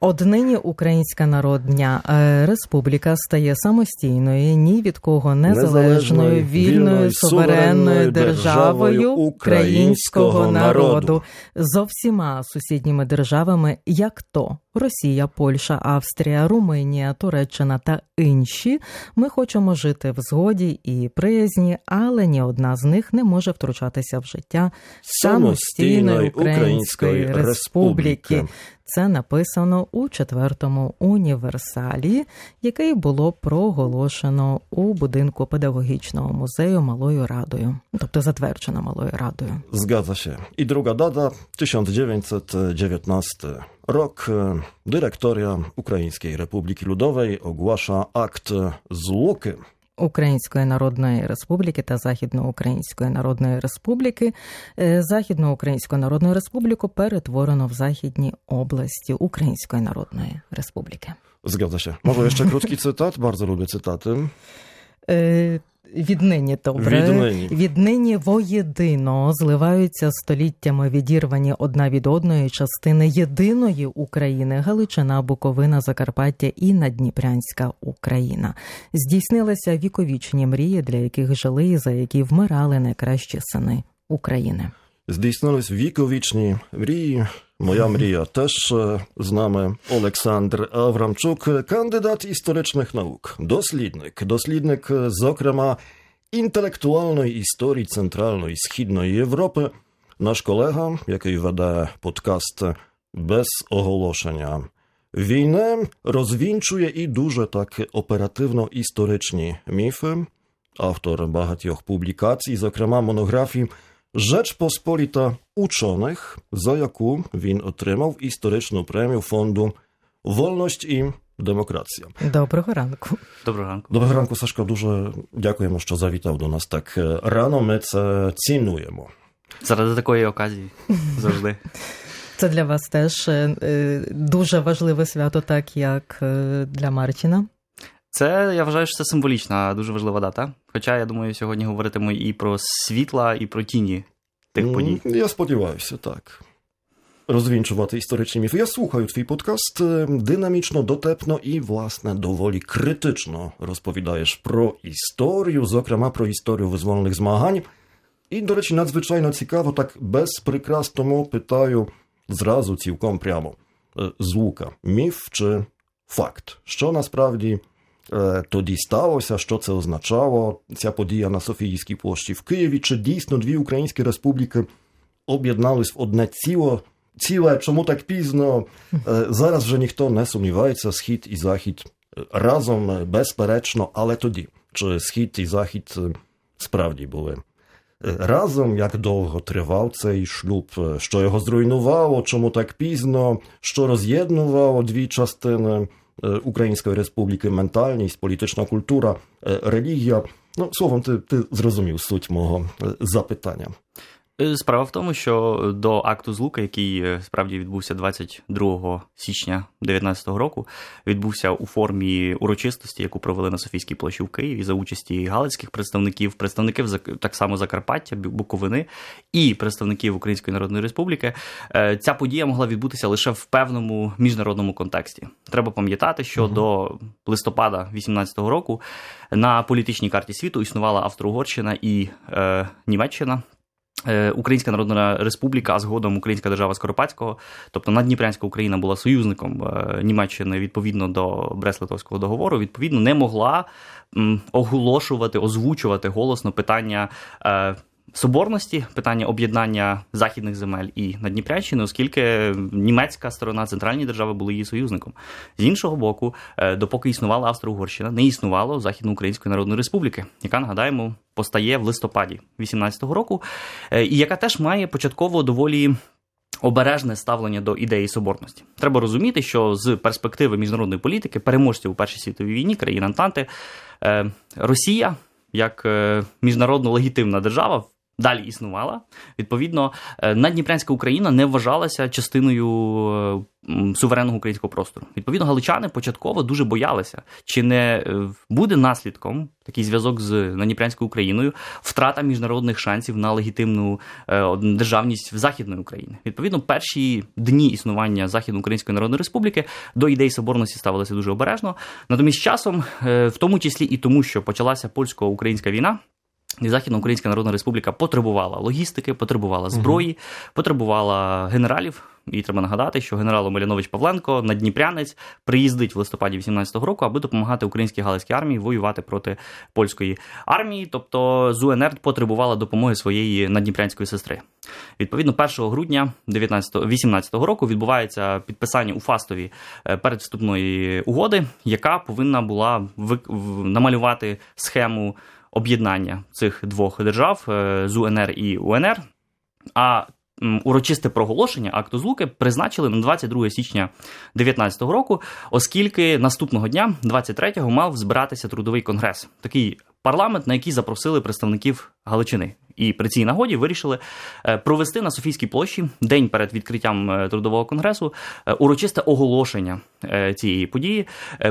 Однині Українська Народня е, Республіка стає самостійною, ні від кого незалежною, вільною, суверенною державою українського народу. зо всіма сусідніми державами, як то Росія, Польща, Австрія, Румунія, Туреччина та інші. Ми хочемо жити в згоді і приязні, але ні одна з них не може втручатися в життя самостійної Української Республіки. Це написано у четвертому універсалі, який було проголошено у будинку педагогічного музею Малою Радою, тобто затверджено Малою Радою. Zgadza się. I druga data 1919 rok. Dyrektoria Ukraińskiej Republiki Ludowej ogłasza akt zluki. Української Народної Республіки та Західноукраїнської Народної Республіки. Е, Західноукраїнську Народну Республіку перетворено в західні області Української Народної Республіки. Zgadza się. Może jeszcze krótki cytat? Bardzo lubię cytaty. Віднині добре. Віднині. Віднині воєдино зливаються століттями відірвані одна від одної частини єдиної України Галичина, Буковина, Закарпаття і Надніпрянська Україна. Здійснилися віковічні мрії, для яких жили і за які вмирали найкращі сини України. Здійснились віковічні мрії. Моя мрія теж е, з нами Олександр Аврамчук, кандидат історичних наук, дослідник, дослідник, е, зокрема, інтелектуальної історії Центральної Східної Європи. Наш колега, який веде подкаст без оголошення війни, розвінчує і дуже так оперативно історичні міфи. Автор багатьох публікацій, зокрема монографії Rzeczpospolita Uczonych, za яку він отримав історичну премію фонду Вольність і демократія. Доброго ранку. Доброго ранку. Доброго ранку, Сашко. Дуже дякуємо, що завітав до нас так рано. Ми це цінуємо. Заради такої оказії завжди. Це для вас теж дуже важливе свято, так як для Мартіна. Це я вважаю, що це символічна, дуже важлива дата. Хоча я думаю, сьогодні говоритиму і про світла, і про тіні тих подій. Я сподіваюся, так. Розвінчувати історичні міфи. Я слухаю твій подкаст е, динамічно, дотепно і, власне, доволі критично розповідаєш про історію, зокрема про історію визвольних змагань. І, до речі, надзвичайно цікаво, так без прикрас тому питаю зразу цілком прямо. Е, Злука, міф чи факт? Що насправді тоді сталося, що це означало, ця подія на Софійській площі в Києві? Чи дійсно дві українські республіки об'єднались в одне ціло? Ціле, чому так пізно? Е, Зараз вже ніхто не сумнівається, схід і захід е, разом, е, безперечно, але тоді, чи схід і захід е, справді були? Е, разом, як довго тривав цей шлюб, е, що його зруйнувало, чому так пізно, що роз'єднувало дві частини? е, Української республіки, ментальність, політична культура, е, релігія. Ну, словом, ти, ти зрозумів суть мого е, запитання. Е, Справа в тому, що до акту злука, який е, справді відбувся 22 січня 2019 року, відбувся у формі урочистості, яку провели на Софійській площі в Києві за участі галицьких представників, представників так само Закарпаття, Буковини і представників Української Народної Республіки. Е, Ця подія могла відбутися лише в певному міжнародному контексті. Треба пам'ятати, що до листопада 2018 року на політичній карті світу існувала Австро-Угорщина і е, Німеччина. Е, Українська Народна Республіка, а згодом Українська держава Скоропадського, тобто Надніпрянська Україна була союзником е, Німеччини відповідно до Брест-Литовського договору, відповідно, не могла оголошувати, озвучувати голосно питання. Соборності питання об'єднання західних земель і Надніпрянщини, оскільки німецька сторона центральні держави були її союзником. З іншого боку, е, допоки існувала Австро-Угорщина, не існувало Західноукраїнської Народної Республіки, яка нагадаємо постає в листопаді 18-го року, е, і яка теж має початково доволі. Обережне ставлення до ідеї соборності. Треба розуміти, що з перспективи міжнародної політики, переможців у Першій світовій війні, країн Антанти, е, Росія як міжнародно легітимна держава далі існувала. Відповідно, е, надніпрянська Україна не вважалася частиною е, суверенного українського простору. Відповідно, галичани початково дуже боялися, чи не е, буде наслідком такий зв'язок з надніпрянською Україною, втрата міжнародних шансів на легітимну державність в Західної України. Відповідно, перші дні існування Західноукраїнської Народної Республіки до ідей соборності ставилися дуже обережно. Натомість, часом, в тому числі і тому, що почалася польсько-українська війна. І Західноукраїнська Народна Республіка потребувала логістики, потребувала зброї, потребувала генералів. І треба нагадати, що генерал Омелянович Павленко, надніпрянець, приїздить в листопаді 18-го року, аби допомагати українській галицькій армії воювати проти польської армії. Тобто з УНР потребувала допомоги своєї надніпрянської сестри. Відповідно, 1 грудня 19, 18-го року відбувається підписання у Фастові е, передвступної угоди, яка повинна була намалювати схему об'єднання цих двох держав е, з УНР і УНР. А урочисте проголошення акту злуки призначили на 22 січня 2019 року, оскільки наступного дня, 23-го, мав збиратися трудовий конгрес, такий парламент, на який запросили представників Галичини. І при цій нагоді вирішили е, провести на Софійській площі день перед відкриттям е, трудового конгресу урочисте оголошення цієї події,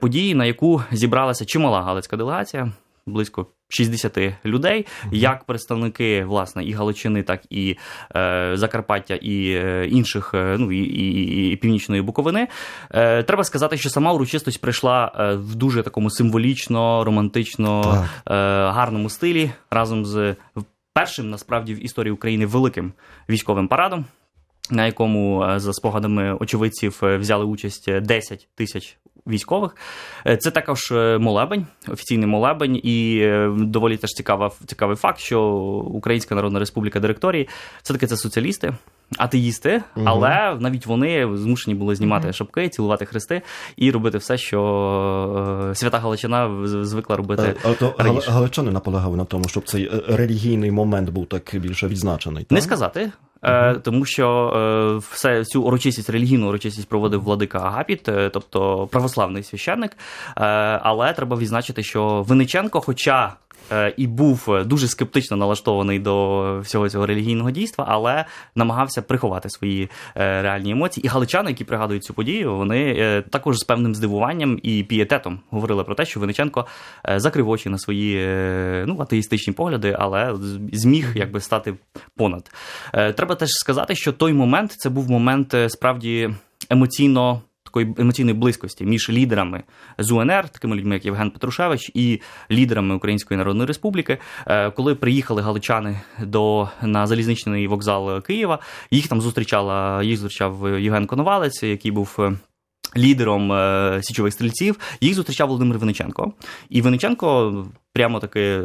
події, на яку зібралася чимала галицька делегація, близько 60 людей, як представники власне і Галичини, так і е, Закарпаття, і е, інших, е, ну і, і, і Північної Буковини. Е, треба сказати, що сама урочистість прийшла е, в дуже такому символічно, романтично е, гарному стилі разом з першим насправді в історії України великим військовим парадом. На якому е, за спогадами очевидців е, взяли участь е, 10 тисяч військових. Е, Це також е, молебень, офіційний молебень, і е, доволі теж цікава, цікавий факт, що Українська Народна Республіка директорії все таки це соціалісти, атеїсти, але навіть вони змушені були знімати шапки, цілувати хрести і робити все, що е, свята Галичина звикла робити. Е, А то раніше. галичани наполягали на тому, щоб цей е, релігійний момент був так більше відзначений. Не так? сказати. е, Тому що е, все цю урочистість, релігійну урочистість проводив владика Агапіт, е, тобто православний священник. Е, Але треба відзначити, що Винниченко, хоча е, і був дуже скептично налаштований до всього цього релігійного дійства, але намагався приховати свої е, реальні емоції. І галичани, які пригадують цю подію, вони е, також з певним здивуванням і пієтетом говорили про те, що Винниченко е, закрив очі на свої е, ну, атеїстичні погляди, але зміг якби стати понад. Е, Треба теж сказати, що той момент це був момент е, справді емоційно. Такої емоційної близькості між лідерами з УНР, такими людьми, як Євген Петрушевич, і лідерами Української Народної Республіки, Е, коли приїхали галичани до на залізничний вокзал Києва, їх там зустрічала їх зустрічав Євген Коновалець, який був. Лідером е, січових стрільців їх зустрічав Володимир Винниченко. І Винниченко прямо таки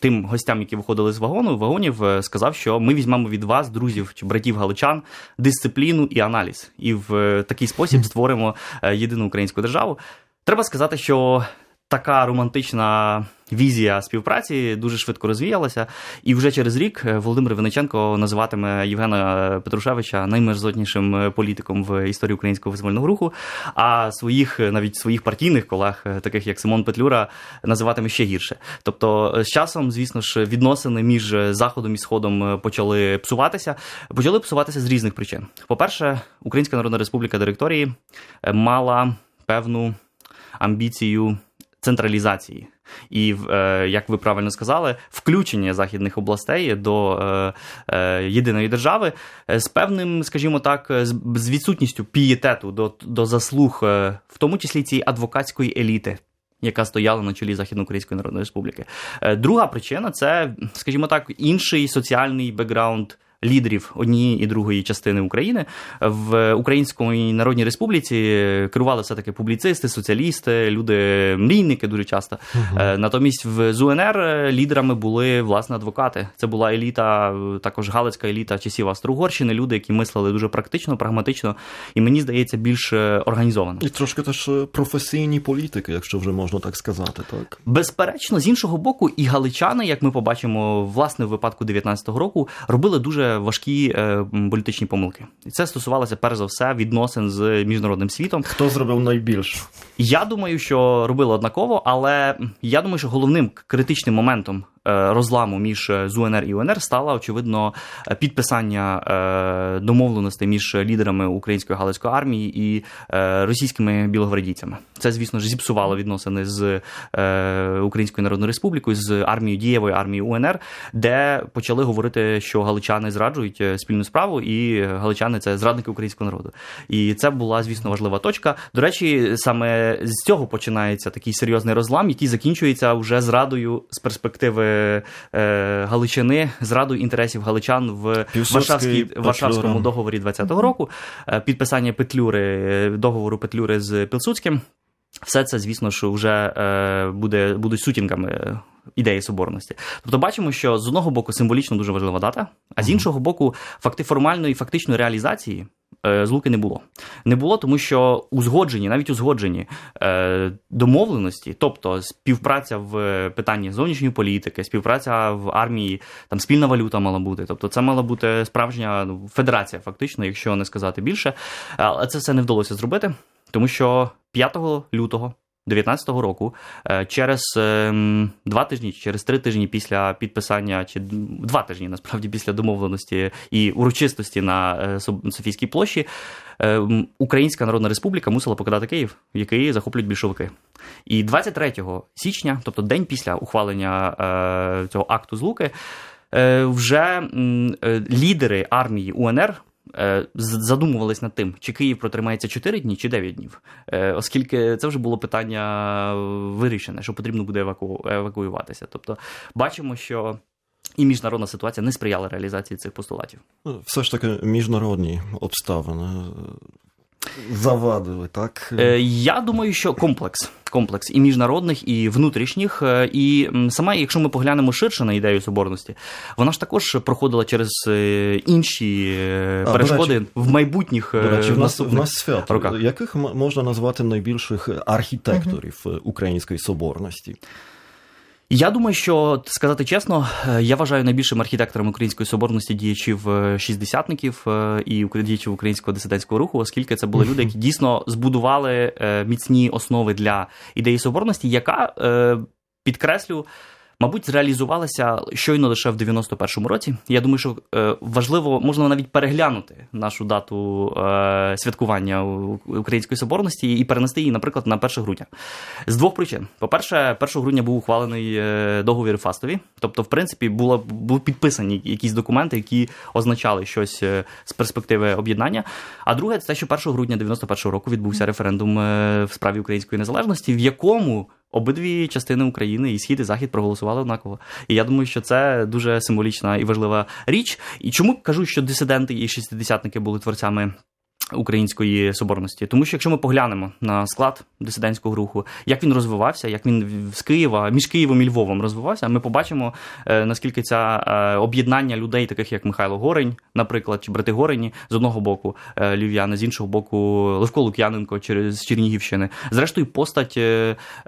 тим гостям, які виходили з вагону, вагонів, е, сказав, що ми візьмемо від вас, друзів чи братів галичан, дисципліну і аналіз, і в е, такий спосіб створимо єдину українську державу. Треба сказати, що така романтична візія співпраці дуже швидко розвіялася, і вже через рік е, Володимир Винниченко називатиме Євгена Петрушевича наймерзотнішим е, політиком в історії українського визвольного руху. А своїх е, навіть своїх партійних колег, е, таких як Симон Петлюра, називатиме ще гірше. Тобто, е, з часом, звісно ж, відносини між е, заходом і сходом е, почали псуватися. Почали псуватися з різних причин. По-перше, Українська Народна Республіка директорії е, мала певну амбіцію централізації. І е, як ви правильно сказали, включення західних областей до е, е, єдиної держави з певним, скажімо так, з, відсутністю пієтету до, до заслуг, в тому числі цієї адвокатської еліти. Яка стояла на чолі Західноукраїнської Народної Республіки. Друга причина це, скажімо так, інший соціальний бекграунд лідерів однієї і другої частини України в Українській Народній Республіці керували все таки публіцисти, соціалісти, люди мрійники дуже часто. Е, Натомість в з УНР е, лідерами були власне адвокати. Це була еліта, е, також галицька еліта часів Австро-Угорщини, люди, які мислили дуже практично, прагматично, і мені здається, більш організовано. І трошки теж професійні політики, якщо вже можна так сказати, так? Безперечно, з іншого боку, і галичани, як ми побачимо, власне, в випадку 19-го року, робили дуже важкі е, політичні помилки. І це стосувалося перш за все відносин з міжнародним світом. Хто зробив найбільше? Я думаю, що робили однаково, але я думаю, що головним критичним моментом розламу між е, ЗУНР і УНР стало очевидно е, підписання е, домовленостей між лідерами української галицької армії і е, російськими білогвардійцями. Це, звісно ж, зіпсувало відносини з е, Українською Народною Республікою, з армією дієвою армією УНР, де почали говорити, що галичани зраджують е, спільну справу, і галичани це зрадники українського народу. І це була, звісно, важлива точка. До речі, саме з цього починається такий серйозний розлам, який закінчується вже зрадою з перспективи е, Галичини, зрадою інтересів галичан в Варшавській, Варшавському договорі 20-го року, е, підписання Петлюри, е, договору Петлюри з Пілсудським. Все це, звісно, що вже е, буде, будуть сутінками е, ідеї соборності. Тобто бачимо, що з одного боку символічно дуже важлива дата, а з іншого боку, факти формальної фактичної реалізації е, злуки не було. Не було, тому що узгоджені, навіть узгоджені е, домовленості, тобто співпраця в питанні зовнішньої політики, співпраця в армії, там спільна валюта мала бути. Тобто, це мала бути справжня ну, федерація, фактично, якщо не сказати більше. Але це все не вдалося зробити, тому що 5 лютого. 2019 року, е, через ем, два тижні, через три тижні після підписання, чи два тижні насправді після домовленості і урочистості на е, Софійській площі, е, Українська Народна Республіка мусила покидати Київ, який захоплюють більшовики. І 23 січня, тобто день після ухвалення е, цього акту злуки, е, вже лідери армії УНР. Е, Задумувались над тим, чи Київ протримається 4 дні чи 9 днів, Е, оскільки це вже було питання вирішене, що потрібно буде еваку... евакуюватися. Тобто бачимо, що і міжнародна ситуація не сприяла реалізації цих постулатів. Ну, Все ж таки міжнародні обставини завадили, так? Е, Я думаю, що комплекс. Комплекс і міжнародних, і внутрішніх, е, і сама, якщо ми поглянемо ширше на ідею соборності, вона ж також проходила через е, інші А, перешкоди речі- в майбутніх До речі, в нас, в нас свято. роках. Яких можна назвати найбільших архітекторів е, української соборності? Я думаю, що сказати чесно, е, я вважаю найбільшим архітектором української соборності діячів е, шістдесятників е, і діячів українського дисидентського руху, оскільки це були люди, які дійсно збудували міцні основи для ідеї соборності, яка підкреслю. Мабуть, зреалізувалася щойно лише в 91-му році. Я думаю, що е, важливо можна навіть переглянути нашу дату е, святкування української соборності і перенести її, наприклад, на 1 грудня. З двох причин: по-перше, 1 грудня був ухвалений е, договір Фастові, тобто, в принципі, було були підписані якісь документи, які означали щось з перспективи об'єднання. А друге, це те, що 1 грудня 91 року відбувся референдум в справі української незалежності, в якому обидві частини України, і схід, і захід проголосували однаково. І я думаю, що це дуже символічна і важлива річ. І чому кажу, що дисиденти і шістдесятники були творцями української соборності. Тому що якщо ми поглянемо на склад дисидентського руху, як він розвивався, як він з Києва, між Києвом і Львовом розвивався, ми побачимо, е, наскільки ця е, об'єднання людей, таких як Михайло Горень, наприклад, чи брати Горені, з одного боку е, львів'яни, з іншого боку, Левко Лук'яненко через Чернігівщини. Зрештою, постать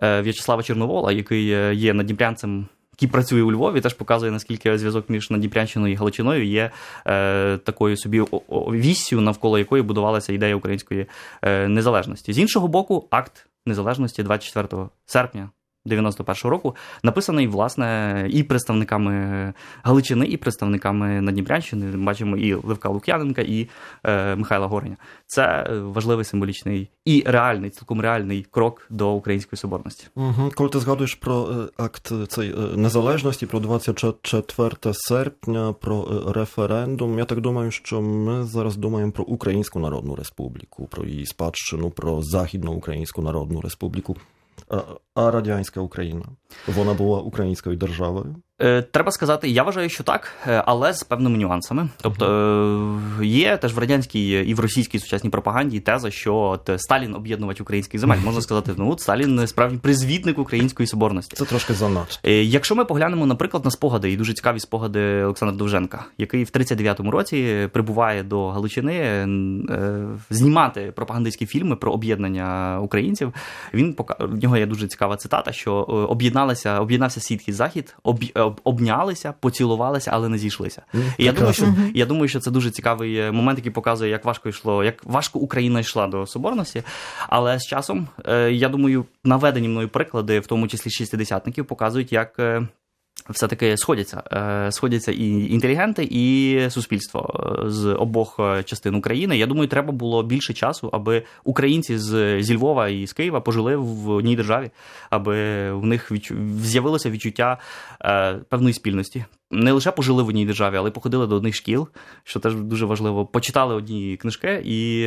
В'ячеслава Чорновола, який є надніпрянцем який працює у Львові, теж показує, наскільки зв'язок між Надніпрянщиною і Галичиною є е, такою собі віссю, навколо якої будувалася ідея української е, незалежності. З іншого боку, акт незалежності 24 серпня. 91-го року написаний власне і представниками Галичини, і представниками Надніпрянщини. Бачимо і Левка Лук'яненка, і е, Михайла Гореня. Це е, важливий символічний і реальний, цілком реальний крок до української соборності. Угу. Коли ти згадуєш про е, акт цей е, незалежності, про 24 серпня, про референдум, я так думаю, що ми зараз думаємо про Українську Народну Республіку, про її спадщину, про Західну Українську Народну Республіку. А, радянська Україна вона була українською державою. Е, Треба сказати, я вважаю, що так, е, але з певними нюансами. Тобто е, є теж в радянській і в російській сучасній пропаганді теза, що от Сталін об'єднувач українських земель. Можна сказати, ну от Сталін справді призвітник української соборності. Це трошки занадто. Якщо ми поглянемо, наприклад, на спогади, і дуже цікаві спогади Олександра Довженка, який в 39-му році прибуває до Галичини знімати пропагандистські фільми про об'єднання українців. Він пока- в нього є дуже цікава цитата, що об'єдналася, об'єдналися, об'єднався схід і захід, об, об- обнялися, поцілувалися, але не зійшлися. І я думаю, що я думаю, що це дуже цікавий е, момент, який показує, як важко йшло, як важко Україна йшла до соборності. Але з часом, е, я думаю, наведені мною приклади, в тому числі шістдесятників, показують, як. Все-таки сходяться. Е, Сходяться і інтелігенти, і суспільство е, з обох е, частин України. Я думаю, треба було більше часу, аби українці з зі Львова і з Києва пожили в одній державі, аби в них відчу- з'явилося відчуття певної спільності. Не лише пожили в одній державі, але й походили до одних шкіл, що теж дуже важливо. Почитали одні книжки і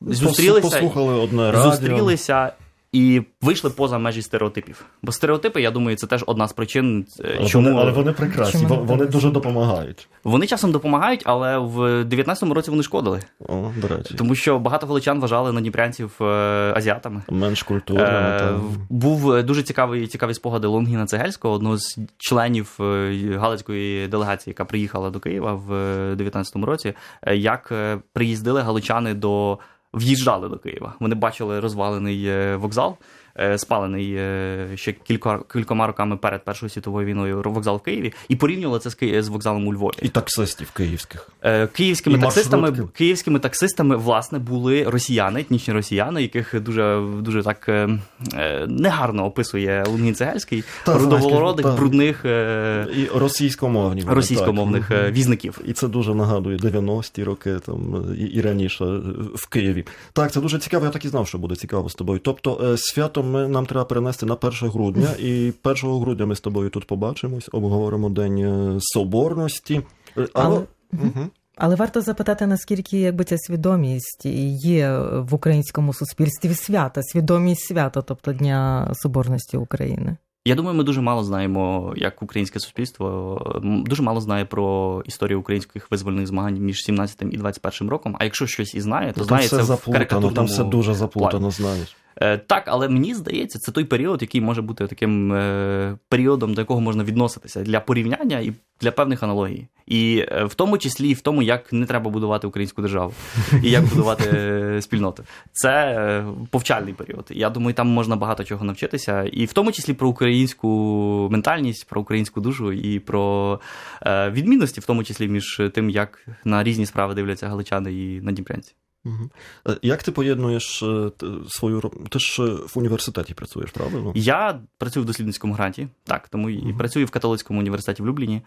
зустрілися. Послухали одне радіо. зустрілися і вийшли поза межі стереотипів. Бо стереотипи, я думаю, це теж одна з причин, е, Але чому вони, але вони прекрасні, Чому вони вони дуже допомагають. Вони часом допомагають, але в 19-му році вони шкодили, О, до речі. тому що багато галичан вважали надніпрянців е, азіатами. Менш культурно. Е, та... був е, дуже цікавий цікаві спогади Лонгіна Цегельського, одного з членів галицької делегації, яка приїхала до Києва в е, 19-му році. Як приїздили галичани до в'їжджали до Києва. Вони бачили розвалений е, вокзал. Е, Спалений е, ще кілька, кількома роками перед Першою світовою війною вокзал в Києві, і порівнювали це з, Ки- з вокзалом у Львові. І таксистів київських. Е, Київськими І таксистами, маршрутки. київськими таксистами, власне, були росіяни, етнічні росіяни, яких дуже, дуже так негарно описує Лунгін Цегельський, рудоволородих, та. брудних І російськомовні. російськомовних так. візників. І це дуже нагадує 90-ті роки там, і, і раніше в Києві. Так, це дуже цікаво, я так і знав, що буде цікаво з тобою. Тобто, е, ми, нам треба перенести на 1 грудня, і 1 грудня ми з тобою тут побачимось, обговоримо День е, Соборності. Е, Але- Мгм. Але варто запитати, наскільки якби ця свідомість є в українському суспільстві свята, свідомість свята, тобто Дня Соборності України. Я думаю, ми дуже мало знаємо, як українське суспільство дуже мало знає про історію українських визвольних змагань між 17 і 21 роком. А якщо щось і знає, то Там знає все це в заплутано, карикатурному там все дуже плані. заплутано, знаєш. Е, Так, але мені здається, це той період, який може бути таким е, періодом, до якого можна відноситися для порівняння і для певних аналогій. І е, в тому числі і в тому, як не треба будувати українську державу і як будувати спільноти. Це повчальний період. Я думаю, там можна багато чого навчитися, і в тому числі про українську ментальність, про українську душу і про відмінності, в тому числі між тим, як на різні справи дивляться галичани і надніпрянці. Е, Як ти поєднуєш е, свою Ти ж е, в університеті працюєш, правильно? Я працюю в дослідницькому гранті, так, тому і Мгм. працюю в католицькому університеті в Любліні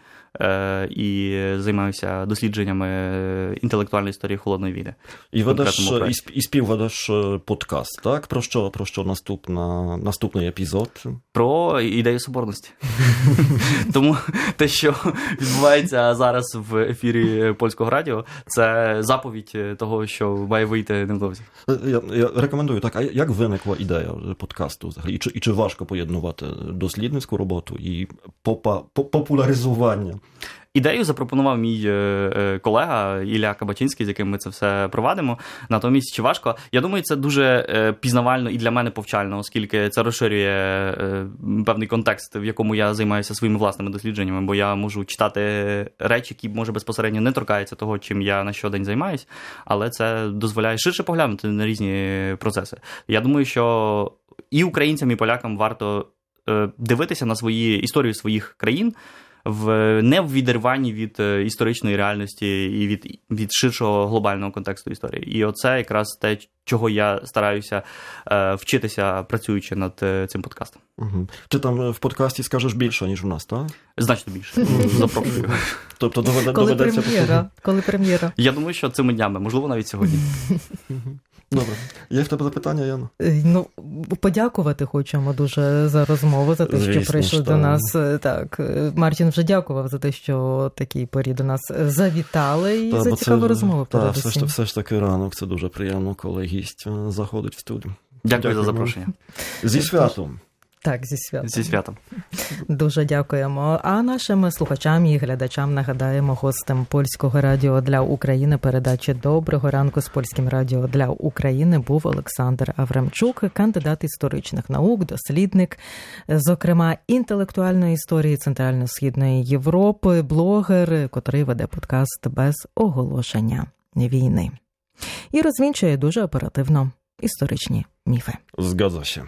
і займаюся дослідженнями інтелектуальної історії холодної війни. І ведеш і, співведеш подкаст, так? Про що, про що наступна, наступний епізод? Про ідею соборності. Тому те, що відбувається зараз в ефірі польського радіо, це заповідь того, що має вийти невдовзі. Е, Я, я рекомендую так. А як виникла ідея подкасту взагалі? І чи, і чи важко поєднувати дослідницьку роботу і попа, популяризування? Ідею запропонував мій е, е, колега Ілля Кабачинський, з яким ми це все провадимо. Натомість, чи важко? Я думаю, це дуже е, пізнавально і для мене повчально, оскільки це розширює певний контекст, в якому я займаюся своїми власними дослідженнями, бо я можу читати речі, які може безпосередньо не торкаються того, чим я на щодень займаюсь, але це дозволяє ширше поглянути на різні процеси. Я думаю, що і українцям, і полякам варто дивитися на свої історію своїх країн в не в відірванні від е, історичної реальності і від, від ширшого глобального контексту історії. І оце якраз те, чого я стараюся е, вчитися, працюючи над е, цим подкастом. Угу. Ти там в подкасті скажеш більше, ніж в нас, так? Значно більше. Запрошую. Тобто доведе, доведеться. Коли прем'єра? Я думаю, що цими днями, можливо, навіть сьогодні. Добре. Є в тебе запитання, Яна? Е, Ну, подякувати хочемо дуже за розмову, за те, Звісно що прийшли що... до нас. Е, Так, е, Мартін вже дякував за те, що такій порі до нас завітали, і Та, за цікаву цікаву розмову. Та, все, ж, все ж таки ранок, це дуже приємно, коли гість заходить в студію. Дякую за запрошення. Зі святом. Так, зі святом. Зі святом. Дуже дякуємо. А нашим слухачам і глядачам нагадаємо гостем польського радіо для України передачі Доброго ранку з польським радіо для України був Олександр Аврамчук, кандидат історичних наук, дослідник, зокрема інтелектуальної історії Центрально-східної Європи, блогер, котрий веде подкаст без оголошення війни і розвінчує дуже оперативно історичні міфи. Zgadza się.